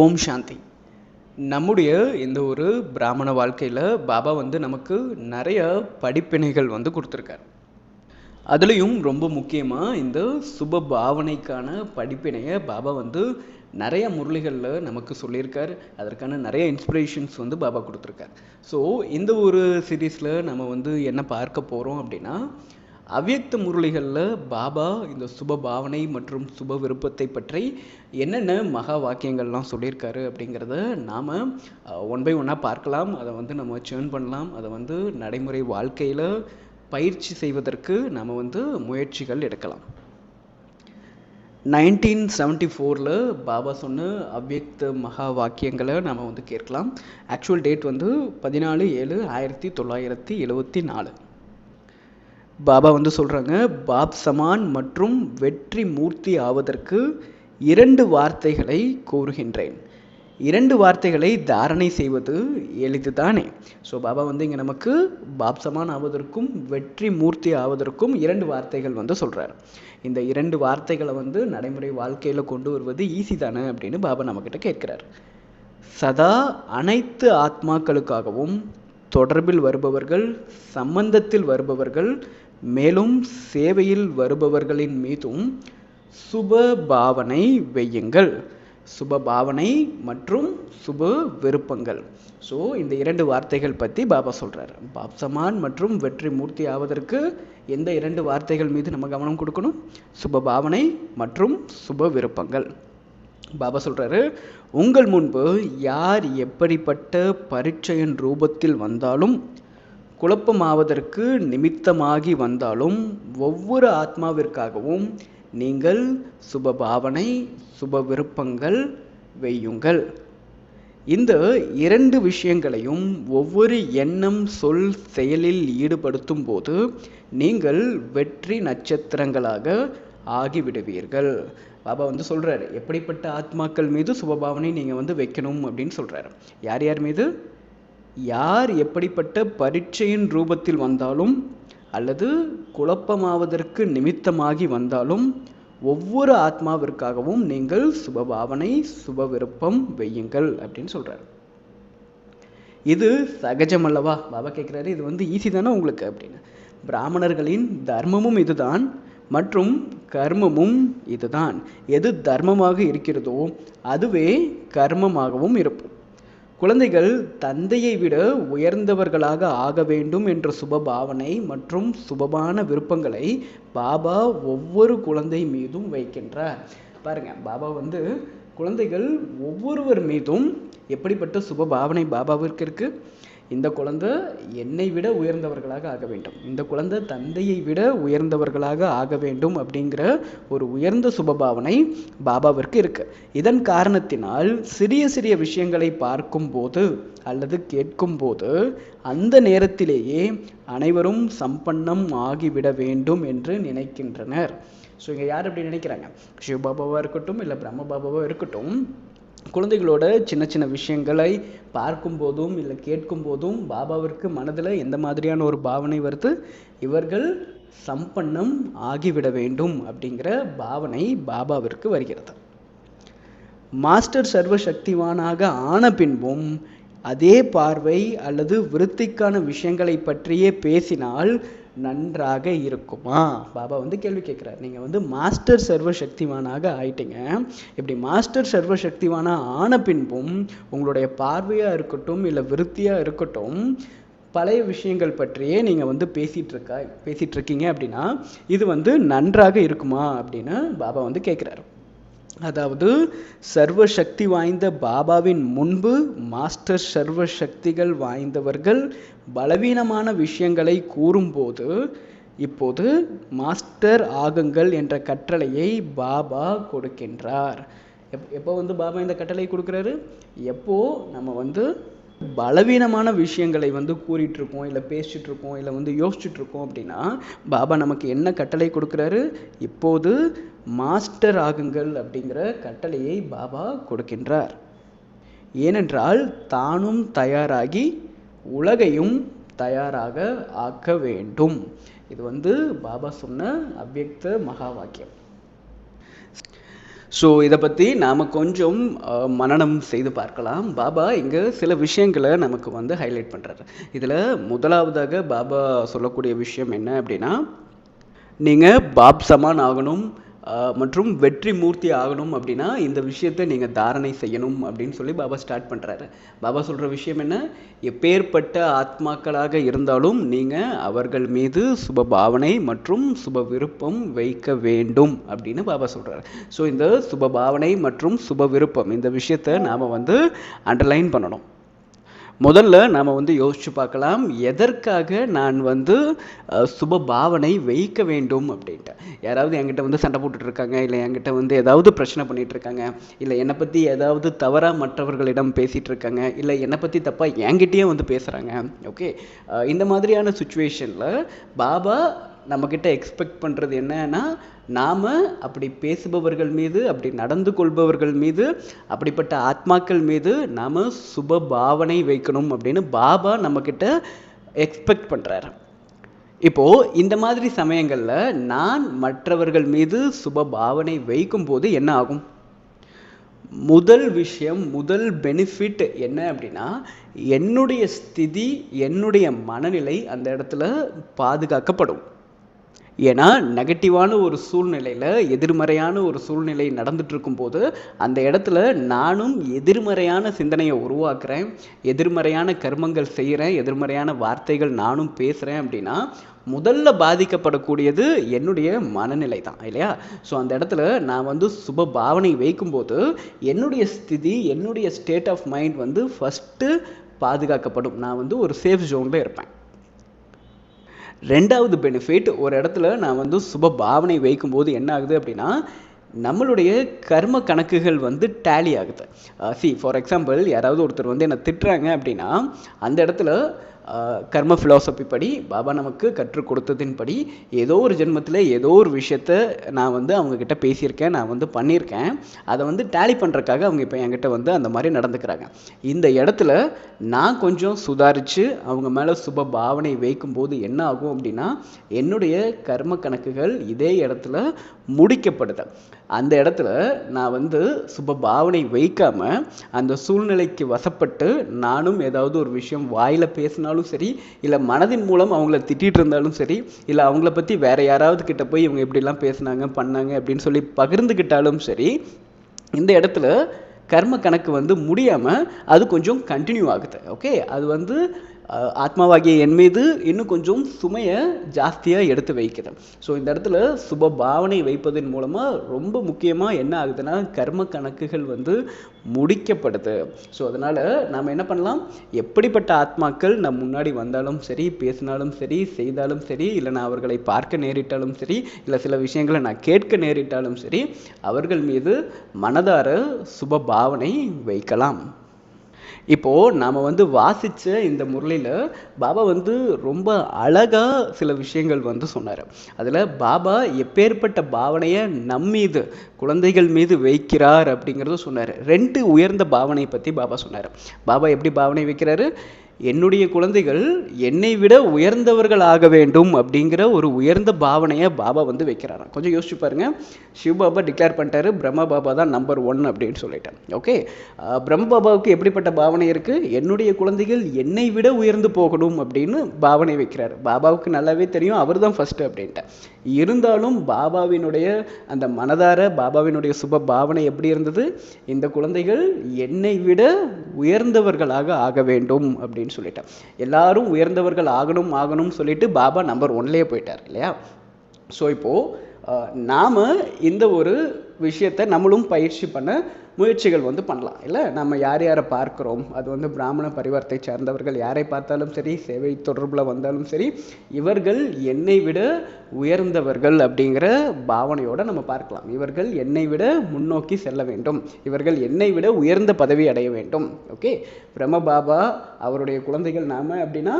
ஓம் சாந்தி. நம்முடைய இந்த ஒரு பிராமண வாழ்க்கையில் பாபா வந்து நமக்கு நிறைய படிப்பினைகள் வந்து கொடுத்துருக்காரு. அதுலேயும் ரொம்ப முக்கியமாக இந்த சுப பாவனைக்கான படிப்பினையை பாபா வந்து நிறைய முரளிகளில் நமக்கு சொல்லியிருக்கார். அதற்கான நிறைய இன்ஸ்பிரேஷன்ஸ் வந்து பாபா கொடுத்துருக்கார். ஸோ இந்த ஒரு சீரீஸில் நம்ம வந்து என்ன பார்க்க போகிறோம் அப்படின்னா அவ்யக்த முரளிகளில் பாபா இந்த சுப பாவனை மற்றும் சுப விருப்பத்தை பற்றி என்னென்ன மகா வாக்கியங்கள்லாம் சொல்லியிருக்காரு அப்படிங்கிறத நாம் ஒன் பை ஒன்னாக பார்க்கலாம். அதை வந்து நம்ம சேர்ன் பண்ணலாம். அதை வந்து நடைமுறை வாழ்க்கையில் பயிற்சி செய்வதற்கு நம்ம வந்து முயற்சிகள் எடுக்கலாம். நைன்டீன் செவன்ட்டி ஃபோரில் பாபா சொன்ன அவ்வியக்த மகா வாக்கியங்களை நம்ம வந்து கேட்கலாம். ஆக்சுவல் டேட் வந்து பதினாலு ஏழு ஆயிரத்தி தொள்ளாயிரத்தி எழுபத்தி நாலு. பாபா வந்து சொல்கிறாங்க பாப் சமான் மற்றும் வெற்றி மூர்த்தி ஆவதற்கு இரண்டு வார்த்தைகளை கூறுகின்றேன். இரண்டு வார்த்தைகளை தாரணை செய்வது எளிதுதானே? ஸோ பாபா வந்து இங்கே நமக்கு பாப் சமான் ஆவதற்கும் வெற்றி மூர்த்தி ஆவதற்கும் இரண்டு வார்த்தைகள் வந்து சொல்கிறார் இந்த இரண்டு வார்த்தைகளை வந்து நடைமுறை வாழ்க்கையில் கொண்டு வருவது ஈஸி தானே அப்படின்னு பாபா நம்மக்கிட்ட கேட்குறார். சதா அனைத்து ஆத்மாக்களுக்காகவும் தொடர்பில் வருபவர்கள் சம்பந்தத்தில் வருபவர்கள் மேலும் சேவையில் வருபவர்களின் மீதும் சுப பாவனை வையுங்கள். சுப பாவனை மற்றும் சுப விருப்பங்கள். ஸோ இந்த இரண்டு வார்த்தைகள் பற்றி பாபா சொல்கிறார் பாப்சமான் மற்றும் வெற்றி மூர்த்தி ஆவதற்கு எந்த இரண்டு வார்த்தைகள் மீது நம்ம கவனம் கொடுக்கணும்? சுப பாவனை மற்றும் சுப விருப்பங்கள். பாபா சொல்கிறாரு உங்கள் முன்பு யார் எப்படிப்பட்ட பரீட்சையின் ரூபத்தில் வந்தாலும் குழப்பமாவதற்கு நிமித்தமாகி வந்தாலும் ஒவ்வொரு ஆத்மாவிற்காகவும் நீங்கள் சுப பாவனை சுப விருப்பங்கள் வையுங்கள். இந்த இரண்டு விஷயங்களையும் ஒவ்வொரு எண்ணம் சொல் செயலில் ஈடுபடுத்தும் போது நீங்கள் வெற்றி நட்சத்திரங்களாக ஆகிவிடுவீர்கள். பாபா வந்து சொல்கிறாரு எப்படிப்பட்ட ஆத்மாக்கள் மீது சுபபாவனை நீங்கள் வந்து வைக்கணும் அப்படின்னு சொல்கிறாரு யார் யார் மீது? யார் எப்படிப்பட்ட பரீட்சையின் ரூபத்தில் வந்தாலும் அல்லது குழப்பமாவதற்கு நிமித்தமாகி வந்தாலும் ஒவ்வொரு ஆத்மாவிற்காகவும் நீங்கள் சுபபாவனை சுப விருப்பம் வையுங்கள் அப்படின்னு சொல்கிறார் இது சகஜம் அல்லவா? பாபா கேட்குறாரு இது வந்து ஈஸி தானே உங்களுக்கு அப்படின்னு. பிராமணர்களின் தர்மமும் இதுதான் மற்றும் கர்மமும் இதுதான். எது தர்மமாக இருக்கிறதோ அதுவே கர்மமாகவும் இருக்கும். குழந்தைகள் தந்தையை விட உயர்ந்தவர்களாக ஆக வேண்டும் என்ற சுப பாவனை மற்றும் சுபமான விருப்பங்களை பாபா ஒவ்வொரு குழந்தை மீதும் வைக்கின்றார். பாருங்க பாபா வந்து குழந்தைகள் ஒவ்வொருவர் மீதும் எப்படிப்பட்ட சுப பாவனை பாபாவிற்கு இருக்கு? இந்த குழந்தை என்னை விட உயர்ந்தவர்களாக ஆக வேண்டும். இந்த குழந்தை தந்தையை விட உயர்ந்தவர்களாக ஆக வேண்டும் அப்படிங்கிற ஒரு உயர்ந்த சுபபாவனை பாபாவிற்கு இருக்கு. இதன் காரணத்தினால் சிறிய சிறிய விஷயங்களை பார்க்கும்போது அல்லது கேட்கும்போது அந்த நேரத்திலேயே அனைவரும் சம்பன்னம் ஆகிவிட வேண்டும் என்று நினைக்கின்றனர். ஸோ இங்கே யார் அப்படி நினைக்கிறாங்க? சிவபாபாவாக இருக்கட்டும் இல்லை பிரம்ம பாபாவாக இருக்கட்டும் குழந்தைகளோட சின்ன சின்ன விஷயங்களை பார்க்கும் போதும் இல்லை கேட்கும் போதும் பாபாவிற்கு மனதில் எந்த மாதிரியான ஒரு பாவனை வருது? இவர்கள் சம்பன்னம் ஆகிவிட வேண்டும் அப்படிங்கிற பாவனை பாபாவிற்கு வருகிறது. மாஸ்டர் சர்வ சக்திவானாக ஆன பின்பும் அதே பார்வை அல்லது விருத்திக்கான விஷயங்களை பற்றியே பேசினால் நன்றாக இருக்குமா? பாபா வந்து கேள்வி கேட்குறாரு. நீங்கள் வந்து மாஸ்டர் சர்வ சக்திவானாக ஆயிட்டீங்க. இப்படி மாஸ்டர் சர்வ சக்திவானாக ஆன பின்பும் உங்களுடைய பார்வையாக இருக்கட்டும் இல்லை விருத்தியாக இருக்கட்டும் பழைய விஷயங்கள் பற்றியே நீங்கள் வந்து பேசிகிட்டு இருக்கா பேசிகிட்டு இருக்கீங்க அப்படின்னா இது வந்து நன்றாக இருக்குமா அப்படின்னு பாபா வந்து கேட்குறாரு. அதாவது சர்வ சக்தி வாய்ந்த பாபாவின் முன்பு மாஸ்டர் சர்வ சக்திகள் வாய்ந்தவர்கள் பலவீனமான விஷயங்களை கூறும்போது இப்போது மாஸ்டர் ஆகுங்கள் என்ற கட்டளையை பாபா கொடுக்கின்றார். எப் எப்போ வந்து பாபா இந்த கட்டளை கொடுக்குறாரு? எப்போ நம்ம வந்து பலவீனமான விஷயங்களை வந்து கூறிட்டுருக்கோம் இல்லை பேசிட்டுருக்கோம் இல்லை வந்து யோசிச்சுட்ருக்கோம் அப்படின்னா பாபா நமக்கு என்ன கட்டளை கொடுக்குறாரு? இப்போது மாஸ்டர் ஆகுங்கள் அப்படிங்கிற கட்டளையை பாபா கொடுக்கின்றார். ஏனென்றால் தானும் தயாராகி உலகையும் தயாராக ஆக்க வேண்டும். இது வந்து பாபா சொன்ன அவ்வக்த மகா வாக்கியம் ஸோ இதை பற்றி நாம் கொஞ்சம் மனநம் செய்து பார்க்கலாம். பாபா இங்கே சில விஷயங்களை நமக்கு வந்து ஹைலைட் பண்ணுறாரு இதில் முதலாவதாக பாபா சொல்லக்கூடிய விஷயம் என்ன அப்படின்னா நீங்கள் பாப் சமான் ஆகணும் மற்றும் வெற்றி மூர்த்தி ஆகணும் அப்படின்னா இந்த விஷயத்தை நீங்கள் தாரணை செய்யணும் அப்படின்னு சொல்லி பாபா ஸ்டார்ட் பண்ணுறாரு பாபா சொல்கிற விஷயம் என்ன? எப்பேற்பட்ட ஆத்மாக்களாக இருந்தாலும் நீங்கள் அவர்கள் மீது சுப பாவனை மற்றும் சுப விருப்பம் வைக்க வேண்டும் அப்படின்னு பாபா சொல்கிறாரு ஸோ இந்த சுப பாவனை மற்றும் சுப விருப்பம் இந்த விஷயத்தை நாம் வந்து அண்டர்லைன் பண்ணணும். முதல்ல நாம் வந்து யோசிச்சு பார்க்கலாம் எதற்காக நான் வந்து சுப பாவனை வைக்க வேண்டும் அப்படின்ட்டு. யாராவது என்கிட்ட வந்து சண்டை போட்டுட்டு இருக்காங்க இல்லை என்கிட்ட வந்து ஏதாவது பிரச்சனை பண்ணிட்டு இருக்காங்க இல்லை என்னை பற்றி ஏதாவது தவறாக மற்றவர்களிடம் பேசிகிட்டு இருக்காங்க இல்லை என்னை பற்றி தப்பாக என்கிட்டயே வந்து பேசுகிறாங்க ஓகே இந்த மாதிரியான சுச்சுவேஷனில் பாபா நம்மக்கிட்ட எக்ஸ்பெக்ட் பண்ணுறது என்னன்னா நாம் அப்படி பேசுபவர்கள் மீது அப்படி நடந்து கொள்பவர்கள் மீது அப்படிப்பட்ட ஆத்மாக்கள் மீது நாம் சுப பாவனை வைக்கணும் அப்படின்னு பாபா நம்மக்கிட்ட எக்ஸ்பெக்ட் பண்ணுறாரு இப்போது இந்த மாதிரி சமயங்களில் நான் மற்றவர்கள் மீது சுப பாவனை வைக்கும்போது என்ன ஆகும்? முதல் விஷயம் முதல் பெனிஃபிட் என்ன அப்படின்னா என்னுடைய ஸ்திதி என்னுடைய மனநிலை அந்த இடத்துல பாதுகாக்கப்படும். ஏன்னா நெகட்டிவான ஒரு சூழ்நிலையில் எதிர்மறையான ஒரு சூழ்நிலை நடந்துட்டு இருக்கும்போது அந்த இடத்துல நானும் எதிர்மறையான சிந்தனையை உருவாக்குறேன் எதிர்மறையான கர்மங்கள் செய்கிறேன் எதிர்மறையான வார்த்தைகள் நானும் பேசுகிறேன் அப்படின்னா முதல்ல பாதிக்கப்படக்கூடியது என்னுடைய மனநிலை தான் இல்லையா? ஸோ அந்த இடத்துல நான் வந்து சுப பாவனை வைக்கும்போது என்னுடைய ஸ்திதி என்னுடைய ஸ்டேட் ஆஃப் மைண்ட் வந்து ஃபஸ்ட்டு பாதுகாக்கப்படும். நான் வந்து ஒரு சேஃப் ஜோனில் இருப்பேன். ரெண்டாவது பெனிஃபிட் ஒரு இடத்துல நான் வந்து சுப பாவனை வைக்கும்போது என்ன ஆகுது அப்படின்னா நம்மளுடைய கர்ம கணக்குகள் வந்து டேலி ஆகுது. சி ஃபார் எக்ஸாம்பிள் யாராவது ஒருத்தர் வந்து என்னை திட்டுறாங்க அப்படின்னா அந்த இடத்துல கர்ம ஃபிலாசபி படி பாபா நமக்கு கற்றுக் கொடுத்ததின்படி ஏதோ ஒரு ஜென்மத்தில் ஏதோ ஒரு விஷயத்த நான் வந்து அவங்கக்கிட்ட பேசியிருக்கேன் நான் வந்து பண்ணியிருக்கேன். அதை வந்து டேலி பண்ணுறக்காக அவங்க இப்போ என்கிட்ட வந்து அந்த மாதிரி நடந்துக்கிறாங்க. இந்த இடத்துல நான் கொஞ்சம் சுதாரித்து அவங்க மேலே சுப பாவனை வைக்கும்போது என்ன ஆகும் அப்படின்னா என்னுடைய கர்ம கணக்குகள் இதே இடத்துல முடிக்கப்படுது. அந்த இடத்துல நான் வந்து சுப பாவனை வைக்காம அந்த சூழ்நிலைக்கு வசப்பட்டு நானும் ஏதாவது ஒரு விஷயம் வாயில் பேசினாலும் சரி இல்லை மனதின் மூலம் அவங்கள திட்டிகிட்டு இருந்தாலும் சரி இல்லை அவங்கள பற்றி வேற யாராவது கிட்ட போய் இவங்க இப்படிலாம் பேசுனாங்க பண்ணாங்க அப்படின்னு சொல்லி பகிர்ந்துக்கிட்டாலும் சரி இந்த இடத்துல கர்ம கணக்கு வந்து முடியாமல் அது கொஞ்சம் கண்டினியூ ஆகுது. ஓகே அது வந்து ஆத்மாவாகிய என் மீது இன்னும் கொஞ்சம் சுமையை ஜாஸ்தியாக எடுத்து வைக்குது ஸோ இந்த இடத்துல சுப பாவனை வைப்பதன் மூலமாக ரொம்ப முக்கியமாக என்ன ஆகுதுன்னா கர்ம கணக்குகள் வந்து முடிக்கப்படுது. ஸோ அதனால் நாம் என்ன பண்ணலாம்? எப்படிப்பட்ட ஆத்மாக்கள் நம் முன்னாடி வந்தாலும் சரி பேசினாலும் சரி செய்தாலும் சரி இல்லை நான் அவர்களை பார்க்க நேரிட்டாலும் சரி இல்லை சில விஷயங்களை நான் கேட்க நேரிட்டாலும் சரி அவர்கள் மீது மனதார சுப பாவனை வைக்கலாம். இப்போது நாம் வந்து வாசித்த இந்த முரளியில் பாபா வந்து ரொம்ப அழகாக சில விஷயங்கள் வந்து சொன்னார். அதில் பாபா எப்பேற்பட்ட பாவனையை நம் மீது குழந்தைகள் மீது வைக்கிறார் அப்படிங்கிறத சொன்னார். ரெண்டு உயர்ந்த பாவனை பற்றி பாபா சொன்னார். பாபா எப்படி பாவனை வைக்கிறாரு? என்னுடைய குழந்தைகள் என்னை விட உயர்ந்தவர்கள் ஆக வேண்டும் அப்படிங்கிற ஒரு உயர்ந்த பாவனையை பாபா வந்து வைக்கிறாராம். கொஞ்சம் யோசிச்சு பாருங்க. சிவ பாபா டிக்ளேர் பண்ணிட்டாரு. பிரம்ம பாபா தான் நம்பர் ஒன் அப்படின்னு சொல்லிட்டேன் ஓகே பிரம்ம பாபாவுக்கு எப்படிப்பட்ட பாவனை இருக்கு? என்னுடைய குழந்தைகள் என்னை விட உயர்ந்து போகணும் அப்படின்னு பாவனை வைக்கிறாரு. பாபாவுக்கு நல்லாவே தெரியும். அவர் தான் ஃபர்ஸ்ட் அப்படின்ட்டு இருந்தாலும் பாபாவினுடைய அந்த மனதார பாபாவினுடைய சுப பாவனை எப்படி இருந்தது? இந்த குழந்தைகள் என்னை விட உயர்ந்தவர்களாக ஆக வேண்டும் அப்படின்னு சொல்லிட்டேன் எல்லாரும் உயர்ந்தவர்கள் ஆகணும் ஆகணும்னு சொல்லிட்டு பாபா நம்பர் ஒன்லேயே போயிட்டார் இல்லையா? ஸோ இப்போது நாம் இந்த ஒரு விஷயத்தை நம்மளும் பயிற்சி பண்ண முயற்சிகள் வந்து பண்ணலாம். இல்லை நம்ம யார் யாரை பார்க்குறோம்? அது வந்து பிராமண பரிவர்த்தை சார்ந்தவர்கள் யாரை பார்த்தாலும் சரி சேவை தொடர்பில் வந்தாலும் சரி இவர்கள் என்னை விட உயர்ந்தவர்கள் அப்படிங்கிற பாவனையோடு நம்ம பார்க்கலாம். இவர்கள் என்னை விட முன்னோக்கி செல்ல வேண்டும். இவர்கள் என்னை விட உயர்ந்த பதவி அடைய வேண்டும். ஓகே? பிரம்ம பாபா அவருடைய குழந்தைகள் நாம அப்படின்னா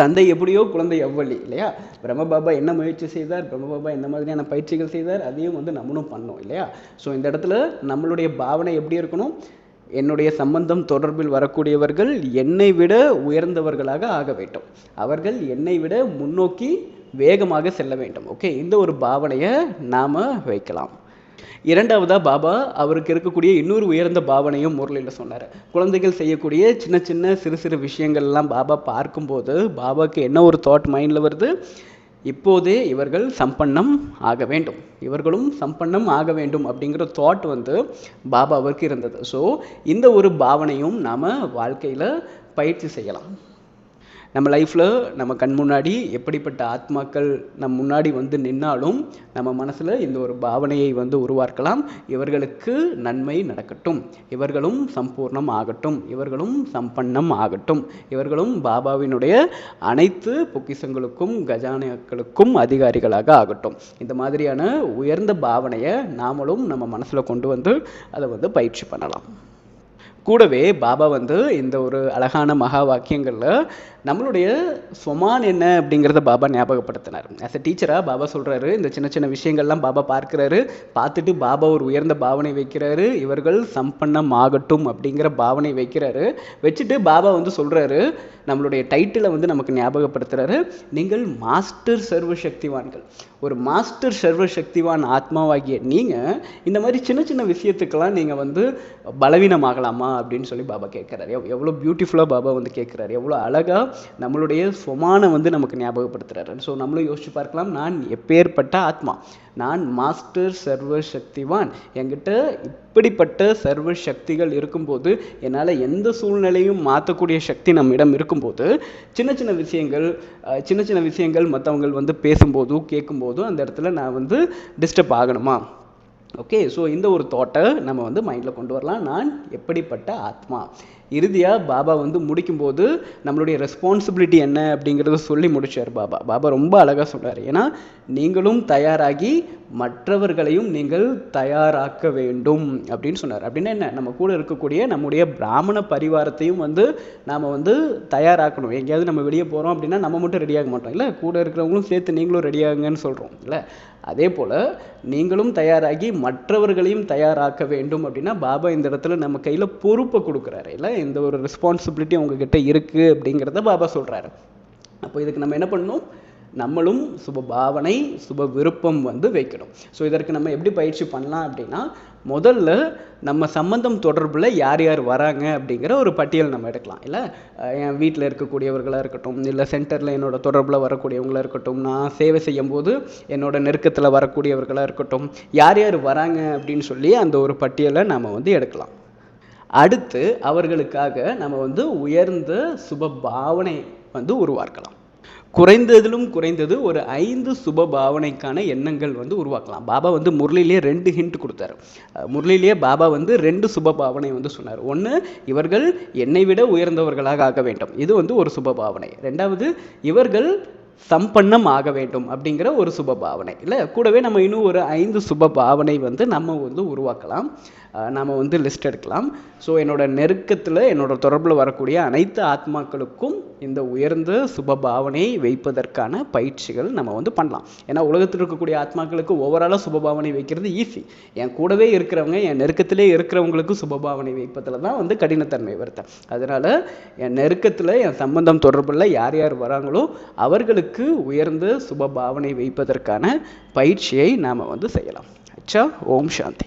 தந்தை எப்படியோ குழந்தை எவ்வளி இல்லையா? பிரம்மபாபா என்ன முயற்சி செய்தார்? பிரம்மபாபா என்ன மாதிரியான பயிற்சிகள் செய்தார்? அதையும் வந்து நம்மளும் பண்ணோம் இல்லையா? ஸோ இந்த இடத்துல நம்மளுடைய பாவனை எப்படி இருக்கணும்? என்னுடைய சம்பந்தம் தொடர்பில் வரக்கூடியவர்கள் என்னை விட உயர்ந்தவர்களாக ஆக வேண்டும். அவர்கள் என்னை விட முன்னோக்கி வேகமாக செல்ல வேண்டும். ஓகே இந்த ஒரு பாவனையை நாம் வைக்கலாம். இரண்டாவதாக பாபா அவருக்கு இருக்கக்கூடிய இன்னொரு உயர்ந்த பாவனையும் முரளியில் சொன்னார். குழந்தைகள் செய்யக்கூடிய சின்ன சின்ன சிறு சிறு விஷயங்கள்லாம் பாபா பார்க்கும்போது பாபாவுக்கு என்ன ஒரு தாட் மைண்டில் வருது? இப்போதே இவர்கள் சம்பன்னம் ஆக வேண்டும். இவர்களும் சம்பன்னம் ஆக வேண்டும் அப்படிங்கிற தாட் வந்து பாபாவிற்கு இருந்தது. ஸோ இந்த ஒரு பாவனையும் நாம் வாழ்க்கையில் பயிற்சி செய்யலாம். நம்ம லைஃப்பில் நம்ம கண் முன்னாடி எப்படிப்பட்ட ஆத்மாக்கள் நம் முன்னாடி வந்து நின்னாலும் நம்ம மனசில் இந்த ஒரு பாவனையை வந்து உருவாக்கலாம். இவர்களுக்கு நன்மை நடக்கட்டும். இவர்களும் சம்பூர்ணம் ஆகட்டும். இவர்களும் சம்பன்னம் ஆகட்டும். இவர்களும் பாபாவினுடைய அனைத்து பொக்கிஷங்களுக்கும் கஜானாக்களுக்கும் அதிகாரிகளாக ஆகட்டும். இந்த மாதிரியான உயர்ந்த பாவனையை நாமளும் நம்ம மனசில் கொண்டு வந்து அதை வந்து பயிற்சி பண்ணலாம். கூடவே பாபா வந்து இந்த ஒரு அழகான மகா வாக்கியங்களில் நம்மளுடைய சொமான் என்ன அப்படிங்கிறத பாபா ஞாபகப்படுத்தினார். ஆஸ் அ டீச்சராக பாபா சொல்கிறாரு இந்த சின்ன சின்ன விஷயங்கள்லாம் பாபா பார்க்குறாரு பார்த்துட்டு பாபா ஒரு உயர்ந்த பாவனை வைக்கிறாரு இவர்கள் சம்பன்னம் ஆகட்டும் அப்படிங்கிற பாவனை வைக்கிறாரு. வச்சுட்டு பாபா வந்து சொல்கிறாரு நம்மளுடைய டைட்டிலை வந்து நமக்கு ஞாபகப்படுத்துகிறாரு நீங்கள் மாஸ்டர் சர்வ சக்திவான்கள் ஒரு மாஸ்டர் சர்வ சக்திவான் ஆத்மாவாகிய நீங்கள் இந்த மாதிரி சின்ன சின்ன விஷயத்துக்கெல்லாம் நீங்கள் வந்து பலவீனமாகலாமா அப்படின்னு சொல்லி பாபா கேட்குறாரு. எவ் எவ்வளோ பியூட்டிஃபுல்லாக பாபா வந்து கேட்குறாரு. எவ்வளோ அழகாக நம்மளுடைய சுமான வந்து நமக்கு ஞாபகப்படுத்துகிறாரு ஸோ நம்மளும் யோசிச்சு பார்க்கலாம். நான் எப்பேற்பட்ட ஆத்மா? நான் மாஸ்டர் சர்வ சக்திவான் என்கிட்ட இப்படிப்பட்ட சர்வ சக்திகள் இருக்கும்போது என்னால் எந்த சூழ்நிலையும் மாற்றக்கூடிய சக்தி நம்மிடம் இருக்கும்போது சின்ன சின்ன விஷயங்கள் சின்ன சின்ன விஷயங்கள் மற்றவங்க வந்து பேசும்போதும் கேட்கும்போதும் அந்த இடத்துல நான் வந்து டிஸ்டர்ப் ஆகணுமா? ஓகே ஸோ இந்த ஒரு தாட்டை நம்ம வந்து மைண்டில் கொண்டு வரலாம். நான் எப்படிப்பட்ட ஆத்மா? இறுதியாக பாபா வந்து முடிக்கும்போது நம்மளுடைய ரெஸ்பான்சிபிலிட்டி என்ன அப்படிங்கிறத சொல்லி முடித்தார் பாபா. பாபா ரொம்ப அழகாக சொன்னார் ஏன்னா நீங்களும் தயாராகி மற்றவர்களையும் நீங்கள் தயாராக்க வேண்டும் அப்படின்னு சொன்னார். அப்படின்னா என்ன? நம்ம கூட இருக்கக்கூடிய நம்முடைய பிராமண பரிவாரத்தையும் வந்து நாம் வந்து தயாராக்கணும். எங்கேயாவது நம்ம வெளியே போகிறோம் அப்படின்னா நம்ம மட்டும் ரெடியாக மாட்டோம். இல்லை கூட இருக்கிறவங்களும் சேர்த்து நீங்களும் ரெடியாகுங்கன்னு சொல்கிறோம் இல்லை அதே போல் நீங்களும் தயாராகி மற்றவர்களையும் தயாராக்க வேண்டும் அப்படின்னா பாபா இந்த இடத்துல நம்ம கையில் பொறுப்பை கொடுக்குறாரு. இல்லை இந்த ஒரு ரெஸ்பான்சிபிலிட்டி உங்ககிட்ட இருக்குது அப்படிங்கிறத பாபா சொல்கிறாரு அப்போ இதுக்கு நம்ம என்ன பண்ணணும்? நம்மளும் சுப பாவனை சுப விருப்பம் வந்து வைக்கணும். ஸோ இதற்கு நம்ம எப்படி பயிற்சி பண்ணலாம் அப்படின்னா முதல்ல நம்ம சம்பந்தம் தொடர்பில் யார் யார் வராங்க அப்படிங்கிற ஒரு பட்டியல் நம்ம எடுக்கலாம். இல்லை என் வீட்டில் இருக்கக்கூடியவர்களாக இருக்கட்டும் இல்லை சென்டரில் என்னோட தொடர்பில் வரக்கூடியவங்களாக இருக்கட்டும் நான் சேவை செய்யும் போது என்னோட நெருக்கத்தில் வரக்கூடியவர்களாக இருக்கட்டும் யார் யார் வராங்க அப்படின்னு சொல்லி அந்த ஒரு பட்டியலை நம்ம வந்து எடுக்கலாம். அடுத்து அவர்களுக்காக நம்ம வந்து உயர்ந்த சுப பாவனை வந்து உருவாக்கலாம். குறைந்ததிலும் குறைந்தது ஒரு ஐந்து சுப பாவனைக்கான எண்ணங்கள் வந்து உருவாக்கலாம். பாபா வந்து முரளிலேயே ரெண்டு ஹிண்ட் கொடுத்தாரு. முரளிலேயே பாபா வந்து ரெண்டு சுப பாவனை வந்து சொன்னார். ஒன்று இவர்கள் என்னை விட உயர்ந்தவர்களாக ஆக வேண்டும். இது வந்து ஒரு சுப பாவனை. ரெண்டாவது இவர்கள் சம்பன்னம் ஆக வேண்டும் அப்படிங்கிற ஒரு சுப பாவனை. இல்லை கூடவே நம்ம இன்னும் ஒரு ஐந்து சுப பாவனை வந்து நம்ம வந்து உருவாக்கலாம். நாம் வந்து லிஸ்ட் எடுக்கலாம். ஸோ என்னோட நெருக்கத்தில் என்னோட தொடர்பில் வரக்கூடிய அனைத்து ஆத்மாக்களுக்கும் இந்த உயர்ந்த சுப பாவனையை வைப்பதற்கான பயிற்சிகள் நம்ம வந்து பண்ணலாம். ஏன்னா உலகத்தில் இருக்கக்கூடிய ஆத்மாக்களுக்கு ஓவராலாக சுப பாவனை வைக்கிறது ஈஸி என் கூடவே இருக்கிறவங்க என் நெருக்கத்திலே இருக்கிறவங்களுக்கு சுப பாவனை வைப்பதில் தான் வந்து கடினத்தன்மை வருது அதனால் என் நெருக்கத்தில் என் சம்பந்தம் தொடர்பில் யார் யார் வராங்களோ அவர்களுக்கு உயர்ந்த சுப பாவனை வைப்பதற்கான பயிற்சியை நாம் வந்து செய்யலாம். அச்சா ஓம் சாந்தி.